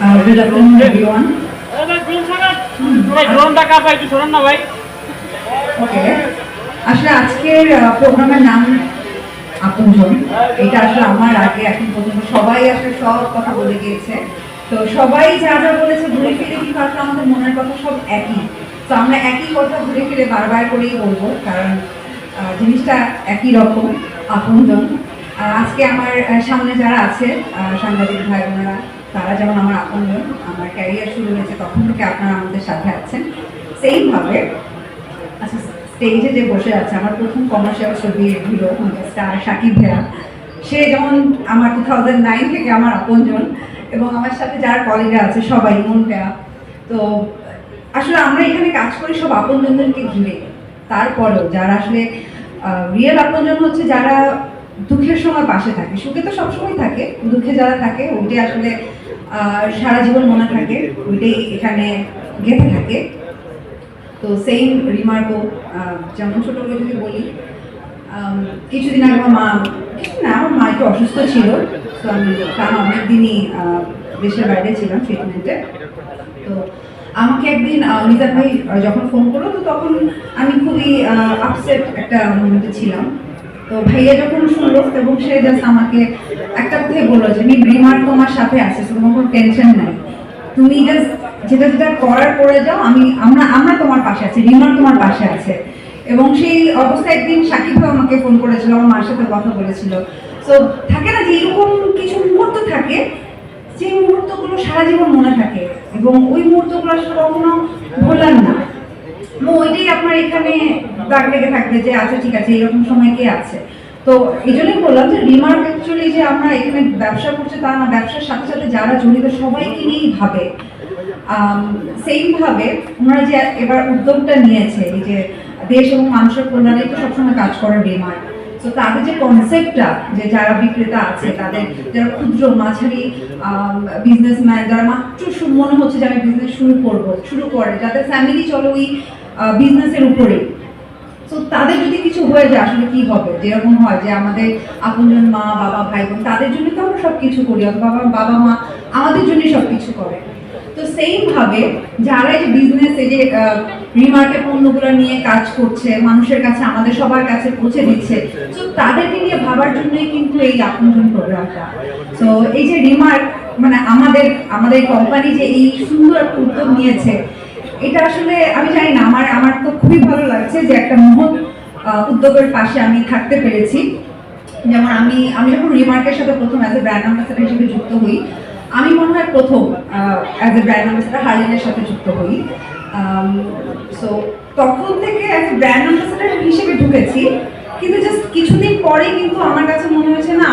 Uh, good afternoon, everyone. ড্রোনটা কাপাই একটু শোনেন না ভাই। ওকে আসলে আজকের প্রোগ্রামের নাম আপনজন। এটা আসলে আমার আগে এখন পর্যন্ত সবাই আসলে সব কথা বলে গিয়েছে। তো সবাই যা যা বলেছে ঘুরে ফিরে কিন্তু আসলে আমাদের মনের কথা সব একই। তো আমরা একই কথা ঘুরে ফিরে বারবার করেই বলব কারণ জিনিসটা একই রকম আপনজন। আজকে আমার সামনে যারা আছে সাংবাদিক ভাই বোনেরা তারা যেমন আমার আপন আপনজন আমার ক্যারিয়ার শুরু হয়েছে, তখন থেকে আপনারা আমাদের সাথে আছেন। সেইভাবে আচ্ছা স্টেজে যে বসে আছে, আমার প্রথম কমার্শিয়াল ছবি হিরো স্টার শাকিব ভেয়া সে যেমন আমার টু থাউজেন্ড নাইন থেকে আমার আপনজন এবং আমার সাথে যার কলিগরা আছে, সবাই, মন ভেয়া তো, আসলে আমরা এখানে কাজ করি সব আপনজনদেরকে ঘিরে। তারপরেও যারা আসলে রিয়েল আপনজন হচ্ছে, যারা দুঃখের সময় পাশে থাকে, সুখে তো সবসময় থাকে, দুঃখে যারা থাকে ওইটাই আসলে সারা জীবন মনে থাকে ওইটাই এখানে গেঁথে থাকে। তো সেম রিমার্কও যেমন ছোটোবেলা থেকে বলি কিছুদিন আগে আমার মা কিছুদিন আমার মা একটু অসুস্থ ছিল, তো আমি কারণ অনেক দিনই দেশের বাইরে ছিলাম ট্রিটমেন্টে তো আমাকে একদিন নিজার ভাই যখন ফোন করল, তো তখন আমি খুবই আপসেট একটা মোমেন্টে ছিলাম। তো ভাইয়া যখন শুনলো এবং সে জাস্ট আমাকে একটা কথাই বলল যে আমি রিমার তোমার সাথে আছে তোমার কোনো টেনশন নাই। তুমি জাস্ট যেটা যেটা করার করে যাও, আমি, আমরা আমরা তোমার পাশে আছি রিমার তোমার পাশে আছে। এবং সেই অবস্থায় একদিন সাকিব আমাকে ফোন করেছিল, আমার মার সাথে কথা বলেছিল। তো থাকে না যে এরকম কিছু মুহূর্ত থাকে, যে মুহূর্তগুলো সারা জীবন মনে থাকে এবং ওই মুহূর্তগুলো আসলে কখনো ভোলার না। ওইটাই আপনার এখানে থাকবে যে আচ্ছা ঠিক আছে সময় কে আছে? তো এই জন্যই বললাম যে রিমার্ক অ্যাকচুয়ালি যে আমরা এখানে ব্যবসা করছি তা না, ব্যবসার সাথে সাথে যারা জড়িত সবাইকে নিয়েই ভাবে? সেম ভাবে ওনারা যে এবার উদ্যোগটা নিয়েছে, এই যে দেশ এবং মানুষের কল্যাণে তো সবসময় কাজ করে রিমার্ক তো তাদের যে কনসেপ্টটা যে যারা বিক্রেতা আছে, তাদের যারা ক্ষুদ্র, মাঝারি বিজনেসম্যান যারা মাত্র মনে হচ্ছে যে আমি বিজনেস শুরু করব, শুরু করে, যাদের ফ্যামিলি চলো ওই বিজনেসের উপরে। তো তাদের যদি কিছু হয়ে যায়, আসলে কি হবে? যেরকম হয় যে আমাদের আপনজন মা, বাবা, ভাই বোন, তাদের জন্য তো আমরা সব কিছু করি, অথবা বাবা মা আমাদের জন্য সব কিছু করে। তো সেম ভাবে যারা এই বিজনেস যে রিমার্কেট পণ্যগুলো নিয়ে কাজ করছে, মানুষের কাছে, আমাদের সবার কাছে পৌঁছে দিচ্ছে তো তাদেরকে নিয়ে ভাবার জন্যই কিন্তু এই আপনজন প্রোগ্রামটা তো এই যে রিমার্ক মানে আমাদের আমাদের কোম্পানি যে এই সুন্দর উদ্যোগ নিয়েছে এটা আসলে আমি জানি না, আমার আমার তো খুবই ভালো লাগছে যে একটা মহৎ উদ্যোগের পাশে আমি থাকতে পেরেছি। যেমন আমি আমি যখন রিমার্কের সাথে প্রথম অ্যাজ এ ব্র্যান্ড অ্যাম্বাসেডার হিসেবে যুক্ত হই, আমি মনে হয় প্রথম অ্যাজ এ ব্র্যান্ড অ্যাম্বাসেডার হার্লিনের সাথে যুক্ত হই। সো তখন থেকে অ্যাজ এ ব্র্যান্ড অ্যাম্বাসেডার হিসেবে ঢুকেছি, কিন্তু জাস্ট কিছুদিন পরেই কিন্তু আমার কাছে মনে হয়েছে না